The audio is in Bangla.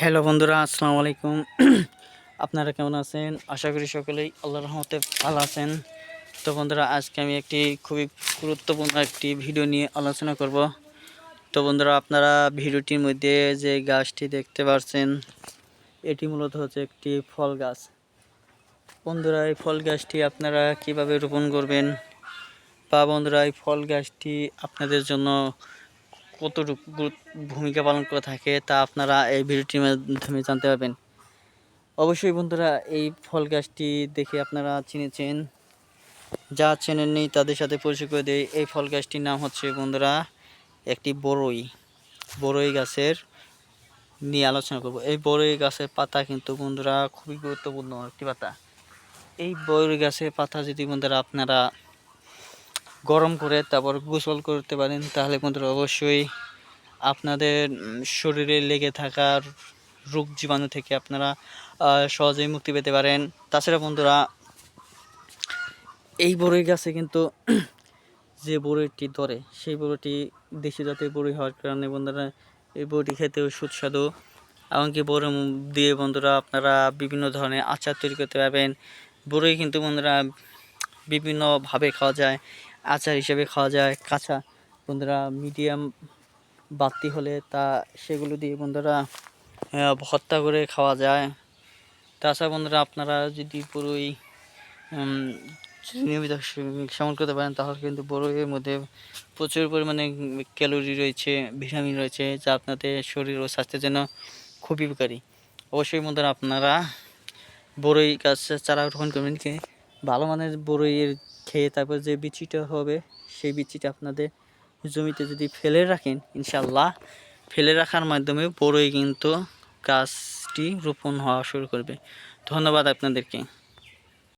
হ্যালো বন্ধুরা, আসসালামু আলাইকুম। আপনারা কেমন আছেন? আশা করি সকলেই আল্লাহ রহমতে ভালো আছেন। তো বন্ধুরা, আজকে আমি একটি খুবই গুরুত্বপূর্ণ একটি ভিডিও নিয়ে আলোচনা করব। তো বন্ধুরা, আপনারা ভিডিওটির মধ্যে যে গাছটি দেখতে পাচ্ছেন এটি মূলত হচ্ছে একটি ফল গাছ। বন্ধুরা, এই ফল গাছটি আপনারা কীভাবে রোপণ করবেন? বা বন্ধুরা, এই ফল গাছটি আপনাদের জন্য কতটুকু গুরুত্ব- ভূমিকা পালন করে থাকে তা আপনারা এই ভিডিওটির মাধ্যমে জানতে পারবেন। অবশ্যই বন্ধুরা, এই ফল গাছটি দেখে আপনারা চিনেছেন যা চেনেননি তাদের সাথে পরিচয় করে দেয় এই ফল গাছটির নাম হচ্ছে বন্ধুরা, একটি বড়ই বড়ই গাছের নিয়ে আলোচনা করব। এই বড়ই গাছের পাতা কিন্তু বন্ধুরা খুবই গুরুত্বপূর্ণ একটি পাতা। এই বড়ই গাছের পাতা যদি বন্ধুরা আপনারা গরম করে তারপর গোসল করতে পারেন, তাহলে বন্ধুরা অবশ্যই আপনাদের শরীরে লেগে থাকা রোগ জীবাণু থেকে আপনারা সহজেই মুক্তি পেতে পারেন। তাছাড়া বন্ধুরা, এই বড়ই গাছে কিন্তু যে বড়ইটি ধরে, সেই বড়িটি দেশি জাতের বড়ি হওয়ার কারণে বন্ধুরা এই বড়িটি খেতেও সুস্বাদু। এমনকি বড়ি দিয়ে বন্ধুরা আপনারা বিভিন্ন ধরনের আচার তৈরি করতে পারবেন। বড়ই কিন্তু বন্ধুরা বিভিন্নভাবে খাওয়া যায়, আচার হিসেবে খাওয়া যায়, কাঁচা। বন্ধুরা মিডিয়াম বাড়তি হলে তা সেগুলো দিয়ে বন্ধুরা ভর্তা করে খাওয়া যায়। তাছাড়া বন্ধুরা, আপনারা যদি পুরোই নিয়মিত সেবন করতে পারেন, তাহলে কিন্তু বড়ইয়ের মধ্যে প্রচুর পরিমাণে ক্যালোরি রয়েছে ভিটামিন রয়েছে, যা আপনাদের শরীর ও স্বাস্থ্যের জন্য খুবই উপকারী। অবশ্যই বন্ধুরা, আপনারা বড়ই গাছ চারা রোপণ করবেন ভালো মানের বড়ইয়ের খেয়ে তারপর যে বিচিটা হবে, সেই বিচিটা আপনাদের জমিতে যদি ফেলে রাখেন ইনশাল্লাহ ফেলে রাখার মাধ্যমে বড়ই কিন্তু গাছটি রোপণ হওয়া শুরু করবে। ধন্যবাদ আপনাদেরকে।